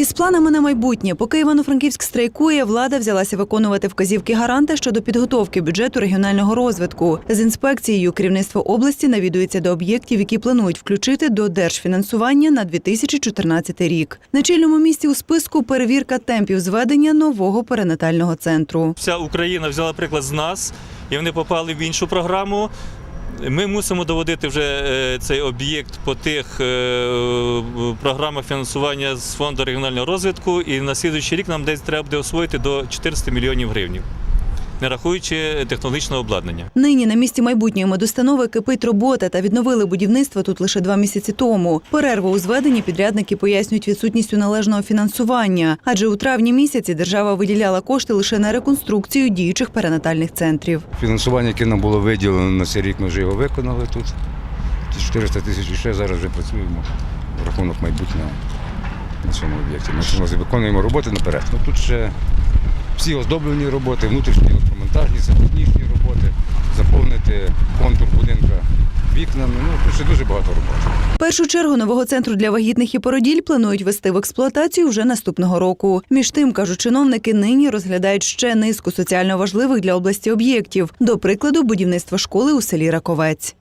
Із планами на майбутнє, поки Івано-Франківськ страйкує, влада взялася виконувати вказівки гаранта щодо підготовки бюджету регіонального розвитку. З інспекцією керівництво області навідується до об'єктів, які планують включити до держфінансування на 2014 рік. На чільному місці у списку перевірка темпів зведення нового перинатального центру. Вся Україна взяла приклад з нас, і вони попали в іншу програму. Ми мусимо доводити вже е, цей об'єкт по тих е, програмах фінансування з фонду регіонального розвитку. І на слідуючий рік нам десь треба буде освоїти до 400 мільйонів гривень, не рахуючи технологічного обладнання. Нині на місці майбутньої медустанови кипить робота та відновили будівництво тут лише два місяці тому. Перерву у зведенні підрядники пояснюють відсутністю належного фінансування, адже у травні місяці держава виділяла кошти лише на реконструкцію діючих перинатальних центрів. Фінансування, яке нам було виділено на цей рік, ми вже його виконали тут. Ті 400 тисяч і ще зараз вже працюємо в рахунок майбутнього на цьому об'єкті. Ми виконуємо роботи наперед. Ну, тут ще всі оздоблені роботи, внутрішні це технічні роботи, заповнити контур будинка вікнами. Ну, тут ще дуже багато роботи. Першу чергу нового центру для вагітних і породіль планують вести в експлуатацію вже наступного року. Між тим, кажуть чиновники, нині розглядають ще низку соціально важливих для області об'єктів. До прикладу, будівництво школи у селі Раковець.